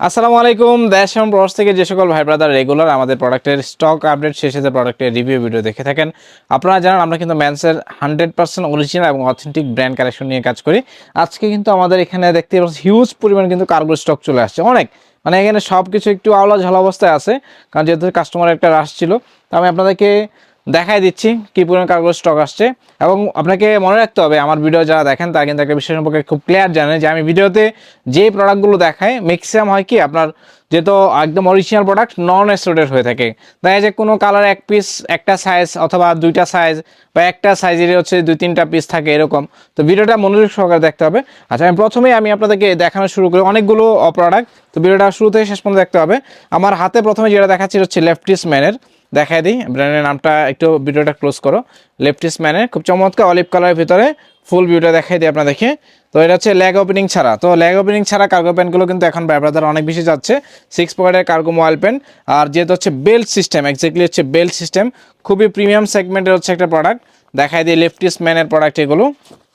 আসসালামু আলাইকুম, দেশ এবং প্রবাস থেকে যে সকল ভাই ব্রাদার রেগুলার আমাদের প্রোডাক্টের স্টক আপডেট শেষে যে প্রোডাক্টের রিভিউ ভিডিও দেখে থাকেন, আপনারা জানেন আমরা কিন্তু ম্যান্সের হান্ড্রেড পার্সেন্ট অরিজিনাল এবং অথেন্টিক ব্র্যান্ড কালেকশন নিয়ে কাজ করি। আজকে কিন্তু আমাদের এখানে দেখতে পাচ্ছি হিউজ পরিমাণ কিন্তু কার্গো স্টক চলে আসছে, অনেক। মানে এখানে সব কিছু একটু আওলা ঝালা অবস্থায় আছে, কারণ যেহেতু কাস্টমার একটা রাশ ছিল, তো আমি আপনাদেরকে দেখাই দিচ্ছি কি পরিমাণ কার্গো স্টক আসছে। এবং আপনাকে মনে রাখতে হবে, আমার ভিডিও যারা দেখেন, তারা কিন্তু একটা বিষয় সম্পর্কে খুব ক্লিয়ার জানে যে আমি ভিডিওতে যে প্রোডাক্টগুলো দেখাই ম্যাক্সিমাম হয় কি আপনার যেহেতু একদম অরিজিনাল প্রোডাক্ট নন এক্সট্রোডেড হয়ে থাকে। দেখা যায় কোনো কালার এক পিস একটা সাইজ অথবা দুইটা সাইজ বা একটা সাইজের হচ্ছে দুই তিনটা পিস থাকে এরকম। তো ভিডিওটা মনোযোগ সহকারে দেখতে হবে। আচ্ছা আমি প্রথমেই আমি আপনাদেরকে দেখানো শুরু করি অনেকগুলো প্রোডাক্ট তো ভিডিওটা শুরু থেকে শেষ পর্যন্ত দেখতে হবে। আমার হাতে প্রথমে যেটা দেখাচ্ছি হচ্ছে লেফটিস ম্যানের দেখাই দিই। ব্র্যান্ডের নামটা একটু ভিডিওটা ক্লোজ করো। লেফটিস ম্যানের খুব চমৎকার অলিভ কালারের ভিতরে ফুল ভিউটা দেখাই দিই আপনাদেরকে। তো এটা হচ্ছে ল্যাগ ওপেনিং ছাড়া। তো ল্যাগ ওপেনিং ছাড়া কার্গো প্যান্টগুলো কিন্তু এখন ব্যবহার অনেক বেশি যাচ্ছে। সিক্স পকেটের কার্গো মোবাইল প্যান্ট আর যেহেতু হচ্ছে বেল্ট সিস্টেম এক্স্যাক্টলি হচ্ছে বেল্ট সিস্টেম খুবই প্রিমিয়াম সেগমেন্টের হচ্ছে একটা প্রোডাক্ট দেখাই দিই লেফটিস ম্যানের প্রোডাক্ট এগুলো।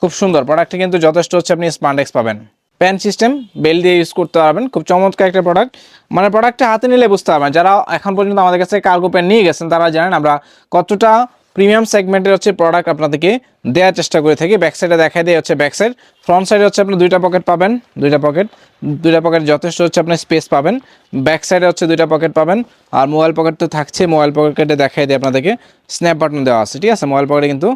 খুব সুন্দর। প্রোডাক্টে কিন্তু যথেষ্ট হচ্ছে আপনি স্পান্ডেক্স পাবেন। প্যান সিস্টেম বেল দিয়ে ইউজ করতে পারবেন। খুব চমৎকার একটা প্রোডাক্ট মানে প্রোডাক্টটা হাতে নিলে বুঝতে পারবেন। যারা এখন পর্যন্ত আমাদের কাছে কার্গো প্যান নিয়ে গেছেন, তারা জানেন আমরা কতটা প্রিমিয়াম সেগমেন্টের হচ্ছে প্রোডাক্ট আপনাদেরকে দেওয়ার চেষ্টা করে থাকি। ব্যাক সাইডে দেখাই দিয়ে হচ্ছে ব্যাক সাইড ফ্রন্ট সাইডে হচ্ছে আপনি দুইটা পকেট পাবেন, দুইটা পকেট দুইটা পকেট যথেষ্ট হচ্ছে আপনি স্পেস পাবেন। ব্যাক সাইডে হচ্ছে দুইটা পকেট পাবেন। আর মোবাইল পকেট তো থাকছে মোবাইল পকেটে দেখাই দিয়ে আপনাদেরকে। স্ন্যাপ বাটন দেওয়া আছে, ঠিক আছে? মোবাইল পকেটে কিন্তু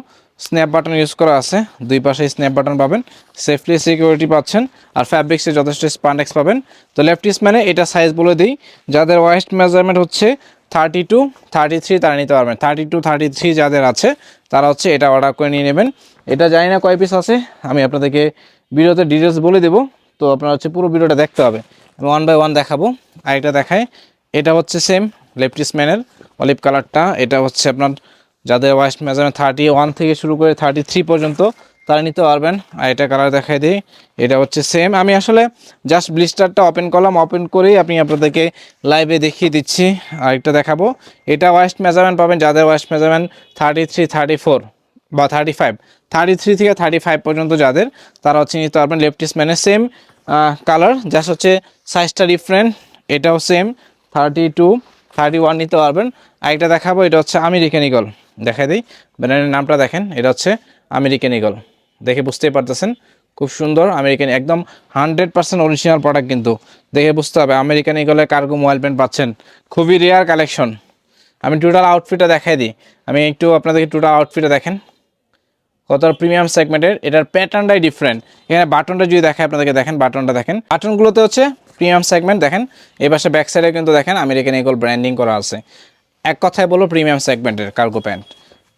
স্ন্যাপ বাটন ইউজ করা আছে। দুই পাশে স্ন্যাপ বাটন পাবেন। সেফলি সিকিউরিটি পাচ্ছেন আর ফ্যাব্রিক্সে যথেষ্ট স্পান্ডেক্স পাবেন। তো লেফটিস মানে এটা সাইজ বলে দিই। যাদের ওয়েস্ট মেজারমেন্ট হচ্ছে থার্টি টু থার্টি থ্রি তারা নিতে পারবেন। থার্টি টু থার্টি থ্রি যাদের আছে, তারা হচ্ছে এটা অর্ডার করে নিয়ে নেবেন। এটা জানি না কয় পিস আছে, আমি আপনাদেরকে ভিডিওতে ডিটেলস বলে দেবো। তো আপনার হচ্ছে পুরো ভিডিওটা দেখতে হবে আমি ওয়ান বাই ওয়ান দেখাবো। আরেকটা দেখায় এটা হচ্ছে সেম লেফটিস ম্যানের অলিভ কালারটা এটা হচ্ছে আপনার যাদের ওয়েস্ট মেজারমেন্ট থার্টি ওয়ান থেকে শুরু করে থার্টি থ্রি পর্যন্ত, তারা নিতে পারবেন। আর এটা কালার দেখাই দিই। এটা হচ্ছে সেম আমি আসলে জাস্ট ব্লিস্টারটা ওপেন করলাম। ওপেন করেই আপনি আপনাদেরকে লাইভে দেখিয়ে দিচ্ছি। আর একটা দেখাবো। এটা ওয়েস্ট মেজারমেন্ট পাবেন যাদের waist measurement thirty three thirty four বা থার্টি ফাইভ থার্টি থ্রি থেকে থার্টি ফাইভ পর্যন্ত যাদের তারা হচ্ছে নিতে পারবেন। লেফটিস ম্যানের সেম কালার জাস্ট হচ্ছে সাইজটা ডিফারেন্ট এটাও same thirty two thirty one নিতে পারবেন। আরেকটা দেখাবো। এটা হচ্ছে আমেরিকান ইগল দেখাই দিই। ব্র্যান্ডের নামটা দেখেন, এটা হচ্ছে আমেরিকান ইগল দেখে বুঝতেই পারতেছেন, খুব সুন্দর আমেরিকান একদম হান্ড্রেড পার্সেন্ট অরিজিনাল প্রোডাক্ট কিন্তু। দেখে বুঝতে হবে আমেরিকান ইগলের কার্গো মোবাইল প্যান্ট পাচ্ছেন। খুবই রেয়ার কালেকশন আমি টোটাল আউটফিটটা দেখাই দিই। আমি একটু আপনাদেরকে টোটাল আউটফিটটা দেখেন। কত প্রিমিয়াম সেগমেন্টের এটার প্যাটার্নটাই ডিফারেন্ট এখানে বাটনটা যদি দেখে আপনাদেরকে, দেখেন বাটনটা দেখেন। বাটনগুলোতে হচ্ছে প্রিমিয়াম সেগমেন্ট দেখেন। এই পাশে ব্যাক সাইডে কিন্তু দেখেন আমেরিকান ইগল ব্র্যান্ডিং করা আছে। এক কথায় বলো প্রিমিয়াম সেগমেন্টের কার্গো প্যান্ট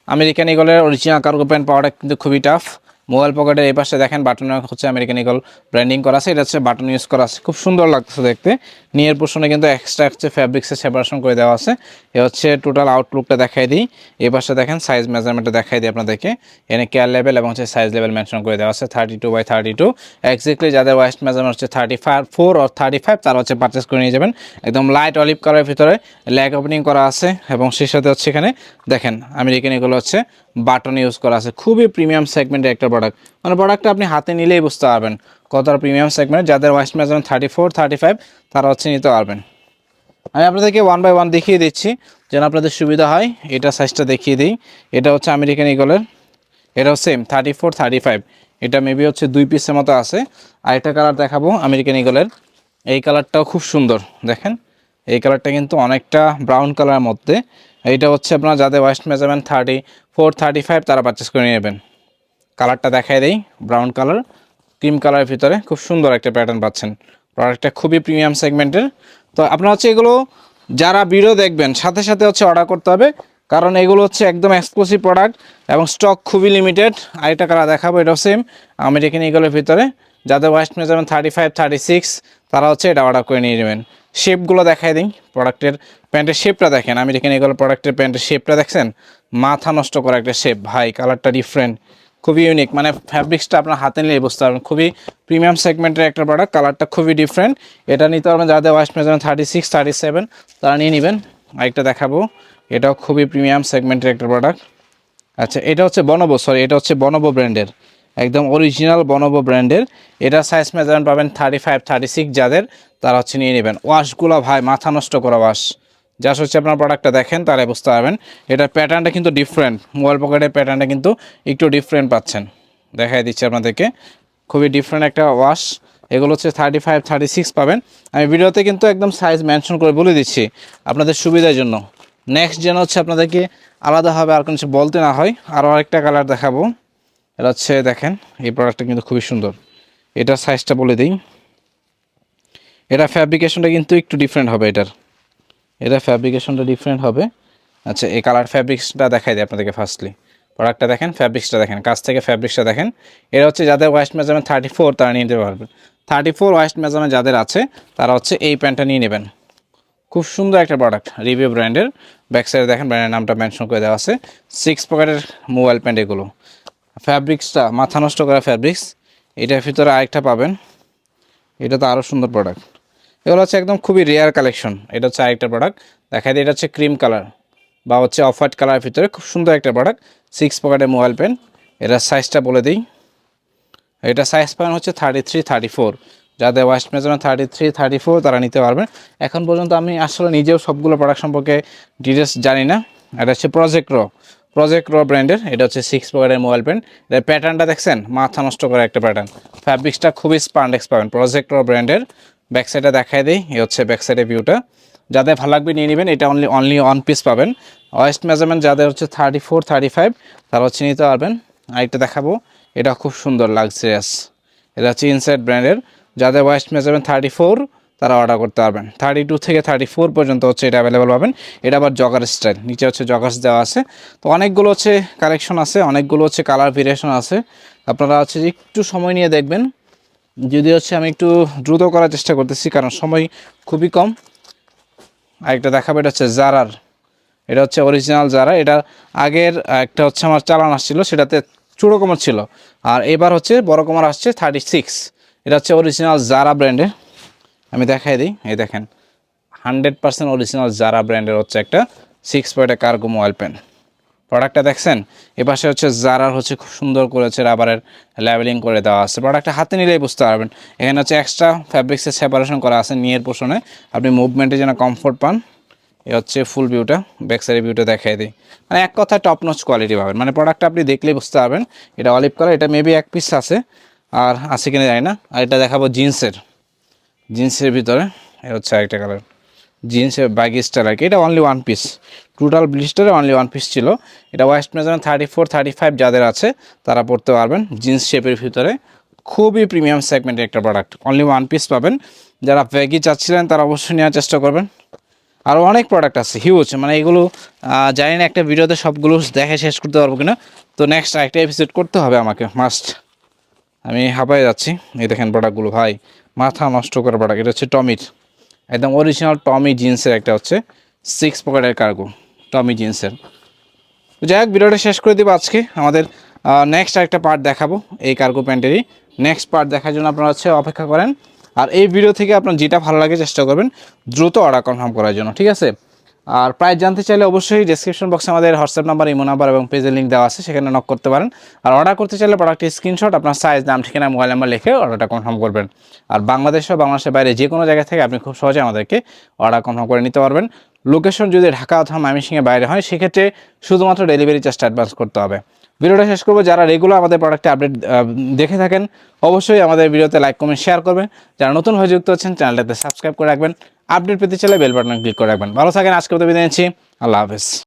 আমেরিকান ইগলের অরিজিনাল কার্গো প্যান্ট পাওয়াটা কিন্তু খুবই টাফ মোবাইল পকেটের এই পাশে দেখেন বাটন হচ্ছে আমেরিকান ইগল ব্র্যান্ডিং করা আছে। এটা হচ্ছে বাটন ইউজ করা আছে। খুব সুন্দর লাগতেছে দেখতে। নিয়ের পোর্শনে কিন্তু এক্সট্রা হচ্ছে ফ্যাব্রিক্সের সেপারেশন করে দেওয়া আছে। এ হচ্ছে টোটাল আউটলুকটা দেখাই দিই। এই পাশে দেখেন সাইজ মেজারমেন্টটা দেখাই দিই আপনাদেরকে। এখানে কেয়ার লেভেল এবং হচ্ছে সাইজ লেভেল মেনশন করে দেওয়া আছে। Thirty two by thirty two exactly যাদের ওয়েস্ট মেজারমেন্ট হচ্ছে থার্টি ফাইভ ফোর আর থার্টি ফাইভ তারা হচ্ছে পারচেস করে নিয়ে যাবেন। একদম লাইট অলিভ কালারের ভিতরে ল্যাগ ওপেনিং করা আছে। এবং সেই সাথে হচ্ছে এখানে দেখেন আমেরিকান এগুলো হচ্ছে বাটন ইউজ করা আছে। খুবই প্রিমিয়াম সেগমেন্টের একটা প্রোডাক্ট মানে প্রোডাক্টটা আপনি হাতে নিলেই বুঝতে পারবেন কতটা প্রিমিয়াম সেগমেন্ট যাদের waist measurement thirty four thirty five তারা হচ্ছে নিতে পারবেন। আমি আপনাদেরকে ওয়ান বাই ওয়ান দেখিয়ে দিচ্ছি। যেন আপনাদের সুবিধা হয়, এটা সাইজটা দেখিয়ে দিই। এটা হচ্ছে আমেরিকান ইগলের এটাও same thirty four thirty five এটা মেবি হচ্ছে দুই পিসের মতো আছে। আরেকটা কালার দেখাবো আমেরিকান ইগলের এই কালারটাও খুব সুন্দর, দেখেন। এই কালারটা কিন্তু অনেকটা ব্রাউন কালারের মধ্যে। এইটা হচ্ছে আপনার যাদের waist measurement thirty four thirty five তারা পারচেস করে নেবেন। কালারটা দেখাই দেই ব্রাউন কালার ক্রিম কালারের ভিতরে খুব সুন্দর একটা প্যাটার্ন পাচ্ছেন। প্রোডাক্টটা খুবই প্রিমিয়াম সেগমেন্টের তো আপনার হচ্ছে এগুলো যারা ভিডিও দেখবেন, সাথে সাথে হচ্ছে অর্ডার করতে হবে। কারণ এগুলো হচ্ছে একদম এক্সক্লুসিভ প্রোডাক্ট এবং স্টক খুবই লিমিটেড আরেকটা কালার দেখাবো, এটাও সেম আমেরিকান ইগলের ভিতরে। যাদের waist measurement thirty five thirty six তারা হচ্ছে এটা অর্ডার করে নিয়ে নেবেন। শেপগুলো দেখাই দিই। প্রোডাক্টের প্যান্টের শেপটা দেখেন। আমেরিকান ইগল প্রোডাক্টের প্যান্টের শেপটা দেখছেন? মাথা নষ্ট করা একটা শেপ ভাই কালারটা ডিফারেন্ট খুবই ইউনিক মানে ফ্যাব্রিক্সটা আপনার হাতে নিলে বুঝতে পারবেন। খুবই প্রিমিয়াম সেগমেন্টের একটা প্রোডাক্ট কালারটা খুবই ডিফারেন্ট এটা নিতে পারবেন যাদের waist measurement thirty six thirty seven তারা নিয়ে নেবেন। আরেকটা দেখাবো। এটাও খুবই প্রিমিয়াম সেগমেন্টের একটা প্রোডাক্ট আচ্ছা এটা হচ্ছে বনবো সরি এটা হচ্ছে বনবো ব্র্যান্ডের একদম অরিজিনাল বনবো ব্র্যান্ডের এটা সাইজ মেজারমেন্ট পাবেন থার্টি ফাইভ থার্টি সিক্স যাদের, তারা হচ্ছে নিয়ে নেবেন। ওয়াশগুলো ভাই, মাথা নষ্ট করা ওয়াশ জাস্ট হচ্ছে আপনার প্রোডাক্টটা দেখেন, তাহলে বুঝতে পারবেন। এটা প্যাটার্নটা কিন্তু ডিফারেন্ট মোবাইল পকেটের প্যাটার্নটা কিন্তু একটু ডিফারেন্ট পাচ্ছেন। দেখাই দিচ্ছি আপনাদেরকে। খুবই ডিফারেন্ট একটা ওয়াশ এগুলো হচ্ছে থার্টি ফাইভ থার্টি সিক্স পাবেন। আমি ভিডিওতে কিন্তু একদম সাইজ মেনশন করে বলে দিচ্ছি আপনাদের সুবিধার জন্য। নেক্সট যেন হচ্ছে আপনাদেরকে আলাদাভাবে আর কোনো কিছু বলতে না হয় আরও আরেকটা কালার দেখাবো। এটা হচ্ছে দেখেন, এই প্রোডাক্টটা কিন্তু খুবই সুন্দর। এটার সাইজটা বলে দিই। এটা ফ্যাব্রিকেশনটা কিন্তু একটু ডিফারেন্ট হবে এটার। এটা ফ্যাব্রিকেশনটা ডিফারেন্ট হবে। আচ্ছা এই কালার ফ্যাব্রিক্সটা দেখাই দিই আপনাদেরকে ফার্স্টলি প্রোডাক্টটা দেখেন ফ্যাব্রিক্সটা দেখেন, কাছ থেকে ফ্যাব্রিক্সটা দেখেন। এটা হচ্ছে যাদের ওয়েস্ট মেজারমেন্ট থার্টি ফোর তারা নিয়ে নিতে পারবেন থার্টি ফোর ওয়েস্ট মেজারমেন্ট যাদের আছে, তারা হচ্ছে এই প্যান্টটা নিয়ে নেবেন। খুব সুন্দর একটা প্রোডাক্ট রিভিউ ব্র্যান্ডের ব্যাক সাইডে দেখেন ব্র্যান্ডের নামটা মেনশন করে দেওয়া আছে। সিক্স পকেটের মোবাইল প্যান্ট এগুলো। ফ্যাব্রিক্সটা, মাথা নষ্ট করা ফ্যাব্রিক্স, এটার ভিতরে আরেকটা পাবেন। এটা তো আরও সুন্দর প্রোডাক্ট এগুলো হচ্ছে একদম খুবই রেয়ার কালেকশন এটা হচ্ছে আরেকটা প্রোডাক্ট দেখা যায় এটা হচ্ছে ক্রিম কালার বা হচ্ছে অফ হোয়াইট কালারের ভিতরে খুব সুন্দর একটা প্রোডাক্ট সিক্স পকেটের মোবাইল পেন এটার সাইজটা বলে দিই। এটা সাইজ পাবেন হচ্ছে থার্টি থ্রি থার্টি ফোর যাদের waist measurement thirty three thirty four তারা নিতে পারবেন। এখন পর্যন্ত আমি আসলে নিজেও সবগুলো প্রোডাক্ট সম্পর্কে ডিটেলস জানি না। এটা হচ্ছে প্রজেক্ট র প্রজেক্ট র ব্র্যান্ডের এটা হচ্ছে সিক্স পকেটের মোবাইল পেন এটার প্যাটার্নটা দেখছেন? মাথা নষ্ট করা একটা প্যাটার্ন ফ্যাব্রিক্সটা খুবই স্পান্ডেক্স পাবেন প্রজেক্ট র ব্র্যান্ডের ব্যাক সাইডে দেখাই দিই, এই হচ্ছে ব্যাক সাইডের ভিউটা যাদের ভালো লাগবে নিয়ে নেবেন, এটা অনলি অনলি ওয়ান পিস পাবেন। ওয়েস্ট মেজারমেন্ট যাদের হচ্ছে থার্টি ফোর থার্টি ফাইভ তারা হচ্ছে নিতে পারবেন। আরেকটা দেখাবো, এটা খুব সুন্দর লাক্সারিয়াস এটা হচ্ছে ইনসাইড ব্র্যান্ডের যাদের ওয়েস্ট মেজারমেন্ট থার্টি ফোর তারা অর্ডার করতে পারবেন। থার্টি টু থেকে থার্টি ফোর পর্যন্ত হচ্ছে এটা অ্যাভেলেবল পাবেন। এটা আবার জগার স্টাইল নিচে হচ্ছে জগার্স দেওয়া আছে। তো অনেকগুলো হচ্ছে কালেকশন আছে, অনেকগুলো হচ্ছে কালার ভেরিয়েশন আছে। আপনারা হচ্ছে একটু সময় নিয়ে দেখবেন। যদি হচ্ছে আমি একটু দ্রুত করার চেষ্টা করতেছি, কারণ সময় খুবই কম। আরেকটা দেখাবো, এটা হচ্ছে জারার এটা হচ্ছে অরিজিনাল জারা এটা আগের একটা হচ্ছে আমার চালান আসছিল, সেটাতে ছোটো কোমর ছিল। আর এবার হচ্ছে বড় কোমর আসছে থার্টি সিক্স এটা হচ্ছে অরিজিনাল জারা ব্র্যান্ডের আমি দেখাই দিই, এই দেখেন। হান্ড্রেড পার্সেন্ট অরিজিনাল জারা ব্র্যান্ডের হচ্ছে একটা সিক্স পয়েন্টের কার্গো মোবাইল পেন প্রোডাক্টটা দেখছেন? এপাশে হচ্ছে জারার হচ্ছে খুব সুন্দর করেছে রাবারের লেবেলিং করে দেওয়া আছে। প্রোডাক্টটা হাতে নিলেই বুঝতে পারবেন। এখানে হচ্ছে এক্সট্রা ফ্যাব্রিক্সের সেপারেশন করা আছে নিয়ের পোষণে। আপনি মুভমেন্টে যেন কমফোর্ট পান, এ হচ্ছে ফুল ভিউটা ব্যাক সাইডের ভিউটা দেখাই দিই। মানে এক কথায় টপ নচ কোয়ালিটি পাবেন। মানে প্রোডাক্টটা আপনি দেখলেই বুঝতে পারবেন। এটা অলিভ কালার এটা মেবি এক পিস আছে, আর আছে কিনা জানি না। আর এটা দেখাবো জিন্সের জিন্সের ভিতরে এ হচ্ছে আরেকটা কালার জিন্সের ব্যাগি স্টাইল আর কি, এটা অনলি ওয়ান পিস টোটাল ব্লিস্টারে অনলি ওয়ান পিস ছিল। এটা waist measurement thirty four thirty five যাদের আছে, তারা পড়তে পারবেন জিন্স শেপের ভিতরে। খুবই প্রিমিয়াম সেগমেন্টের একটা প্রোডাক্ট অনলি ওয়ান পিস পাবেন। যারা ব্যাগি চাচ্ছিলেন, তারা অবশ্যই নেওয়ার চেষ্টা করবেন। আরও অনেক প্রোডাক্ট আছে হিউজ মানে এগুলো জানি না, একটা ভিডিওতে সবগুলো দেখে শেষ করতে পারব কিনা। তো নেক্সট একটা এপিসোড করতে হবে আমাকে মাস্ট আমি হাঁপাই যাচ্ছি। এই দেখেন প্রোডাক্টগুলো ভাই, মাথা নষ্ট করা প্রোডাক্ট এটা হচ্ছে টমির একদম অরিজিনাল টমি জিন্সের একটা হচ্ছে সিক্স পকেটের কার্গো টমি জিন্সের যাই হোক, ভিডিওটা শেষ করে দেবো আজকে। আমাদের নেক্সট আরেকটা পার্ট দেখাবো এই কার্গো প্যান্টেরই নেক্সট পার্ট দেখার জন্য আপনারা হচ্ছে অপেক্ষা করেন। আর এই ভিডিও থেকে আপনার যেটা ভালো লাগে চেষ্টা করবেন, দ্রুত অর্ডার কনফার্ম করার জন্য, ঠিক আছে? আর প্রাইস জানতে চাইলে অবশ্যই ডেসক্রিপশন বক্সে আমাদের হোয়াটসঅ্যাপ নাম্বার, ইমো নাম্বার এবং পেজের লিঙ্ক দেওয়া আছে, সেখানে নক করতে পারেন। আর অর্ডার করতে চাইলে প্রোডাক্টের স্ক্রিনশট আপনার সাইজ নাম ঠিকানা মোবাইল নাম্বার লিখে অর্ডারটা কনফার্ম করবেন। আর বাংলাদেশ বা বাংলাদেশের বাইরে যে কোনো জায়গা থেকে আপনি খুব সহজে আমাদেরকে অর্ডার কনফার্ম করে নিতে পারবেন। লোকেশন যদি ঢাকা অথবা ময়মনসিংহের বাইরে হয়, সেক্ষেত্রে শুধুমাত্র ডেলিভারি চার্জটা অ্যাডভান্স করতে হবে। ভিডিওটা শেষ করব। যারা রেগুলার আমাদের প্রোডাক্টে আপডেট দেখে থাকেন, অবশ্যই আমাদের ভিডিওতে লাইক কমেন্ট শেয়ার করবেন। যারা নতুন হয়ে যুক্ত হচ্ছেন চ্যানেলটাতে সাবস্ক্রাইব করে রাখবেন। আপডেট পেতে চাইলে বেল ক্লিক করে রাখবেন। ভালো থাকেন আজকে তো বিদায় নিচ্ছি। আল্লাহ হাফেজ।